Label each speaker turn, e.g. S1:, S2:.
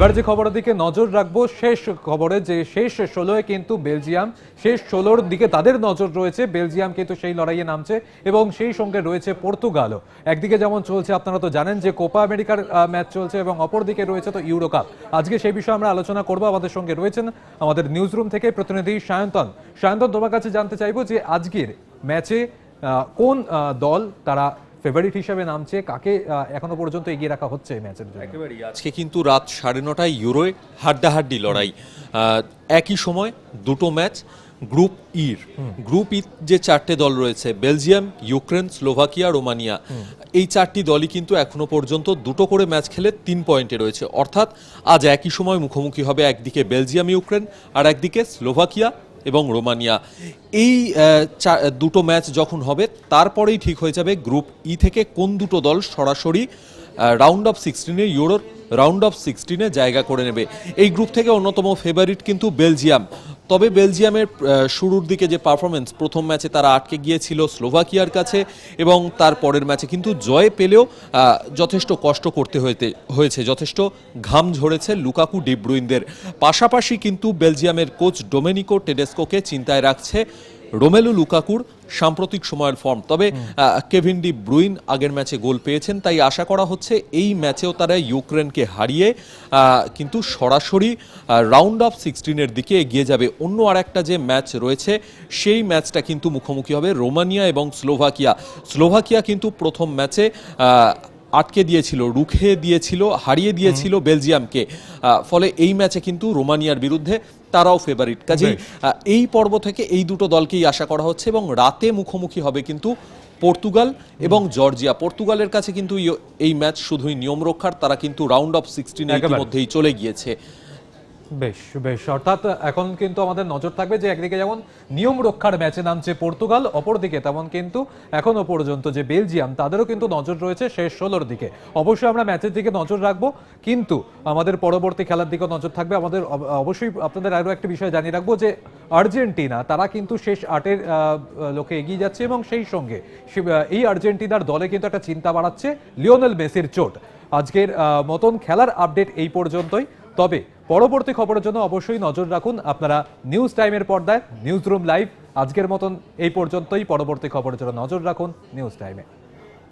S1: এবার যে খবরের দিকে নজর রাখব, শেষ খবরে যে শেষ ষোলোয় কিন্তু বেলজিয়াম, শেষ ষোলোর দিকে তাদের নজর রয়েছে, বেলজিয়াম কিন্তু সেই লড়াইয়ে নামছে এবং সেই সঙ্গে রয়েছে পর্তুগালও। একদিকে যেমন চলছে, আপনারা তো জানেন যে কোপা আমেরিকার ম্যাচ চলছে এবং অপরদিকে রয়েছে তো ইউরো কাপ। আজকে সেই বিষয়ে আমরা আলোচনা করব, আমাদের সঙ্গে রয়েছেন আমাদের নিউজ রুম থেকে প্রতিনিধি সায়ন্তন। সায়ন্তন, তোমার কাছে জানতে চাইব যে আজকের ম্যাচে কোন দল তারা ফেভারিট হিসেবে নামছে কাকে এখনও পর্যন্ত এগিয়ে রাখা হচ্ছে এই ম্যাচের জন্য?
S2: একেবারেই আজকে কিন্তু রাত সাড়ে নটায় ইউরোয় হাড্ডাহাড্ডি লড়াই। একই সময় দুটো ম্যাচ গ্রুপ ইর। গ্রুপ ই যে চারটে দল রয়েছে বেলজিয়াম ইউক্রেন স্লোভাকিয়া রোমানিয়া। এই চারটি দলই কিন্তু এখনও পর্যন্ত দুটো করে ম্যাচ খেলে তিন পয়েন্টে রয়েছে। অর্থাৎ আজ একই সময় মুখোমুখি হবে একদিকে বেলজিয়াম ইউক্রেন আর একদিকে স্লোভাকিয়া এবং রোমানিয়া। এই দুটো ম্যাচ যখন হবে, তারপরেই ঠিক হয়ে যাবে গ্রুপ ই থেকে কোন দুটো দল সরাসরি রাউন্ড অফ সিক্সটিনে ইউরোর রাউন্ড অফ সিক্সটিনে জায়গা করে নেবে। এই গ্রুপ থেকে অন্যতম ফেভারিট কিন্তু বেলজিয়াম। তবে বেলজিয়ামের শুরুর দিকে যে পারফরমেন্স প্রথম ম্যাচে তারা আটকে গিয়েছিল স্লোভাকিয়ার কাছে এবং তার পরের ম্যাচে কিন্তু জয় পেলেও যথেষ্ট কষ্ট করতে হয়েতে হয়েছে, যথেষ্ট ঘাম ঝরেছে লুকাকু ডিব্রুইনদের। পাশাপাশি কিন্তু বেলজিয়ামের কোচ ডোমেনিকো টেডেস্কোকে চিন্তায় রাখছে রোমেলু লুকাকুর সাম্প্রতিক সময়ের ফর্ম তবে কেভিন ডি ব্রুইন আগের ম্যাচে গোল পেয়েছেন তাই আশা করা হচ্ছে এই ম্যাচেও তারা ইউক্রেনকে হারিয়ে কিন্তু সরাসরি রাউন্ড অফ সিক্সটিনের দিকে এগিয়ে যাবে। অন্য আরেকটা যে ম্যাচ রয়েছে সেই ম্যাচটা কিন্তু মুখোমুখি হবে রোমানিয়া এবং স্লোভাকিয়া। স্লোভাকিয়া কিন্তু প্রথম ম্যাচে আটকে দিয়েছিল রুখে দিয়েছিল হারিয়ে দিয়েছিল বেলজিয়ামকে। ফলে এই ম্যাচে কিন্তু রোমানিয়ার বিরুদ্ধে তারাও ফেভারিট কাজেই এই পর্ব থেকে এই দুটো দলকেই আশা করা হচ্ছে এবং রাতে মুখোমুখি হবে কিন্তু পর্তুগাল এবং জর্জিয়া। পর্তুগালের কাছে কিন্তু এই ম্যাচ শুধুই নিয়ম রক্ষার তারা কিন্তু রাউন্ড অফ
S1: সিক্সটিনের
S2: মধ্যেই চলে গিয়েছে।
S1: বেশ বেশ। অর্থাৎ এখন কিন্তু আমাদের নজর থাকবে যে একদিকে যেমন নিয়ম রক্ষার ম্যাচে নামছে পর্তুগাল, অপরদিকে তেমন কিন্তু এখনও পর্যন্ত যে বেলজিয়াম, তাদেরও কিন্তু নজর রয়েছে শেষ ষোলোর দিকে। অবশ্যই আমরা ম্যাচের দিকে নজর রাখব, কিন্তু আমাদের পরবর্তী খেলার দিকে নজর থাকবে। আমাদের অব- অবশ্যই আপনাদের আরও একটা বিষয় জানিয়ে রাখব যে আর্জেন্টিনা, তারা কিন্তু শেষ আটের লোকে এগিয়ে যাচ্ছে এবং সেই সঙ্গে এই আর্জেন্টিনার দলে কিন্তু একটা চিন্তা বাড়াচ্ছে, লিওনেল মেসির চোট। আজকের মতন খেলার আপডেট এই পর্যন্তই। তবে পরবর্তী খবরের জন্য অবশ্যই নজর রাখুন আপনারা নিউজ টাইমের পর্দায়, নিউজ রুম লাইভ। আজকের মতন এই পর্যন্তই। পরবর্তী খবরের জন্য নজর রাখুন নিউজ টাইমে।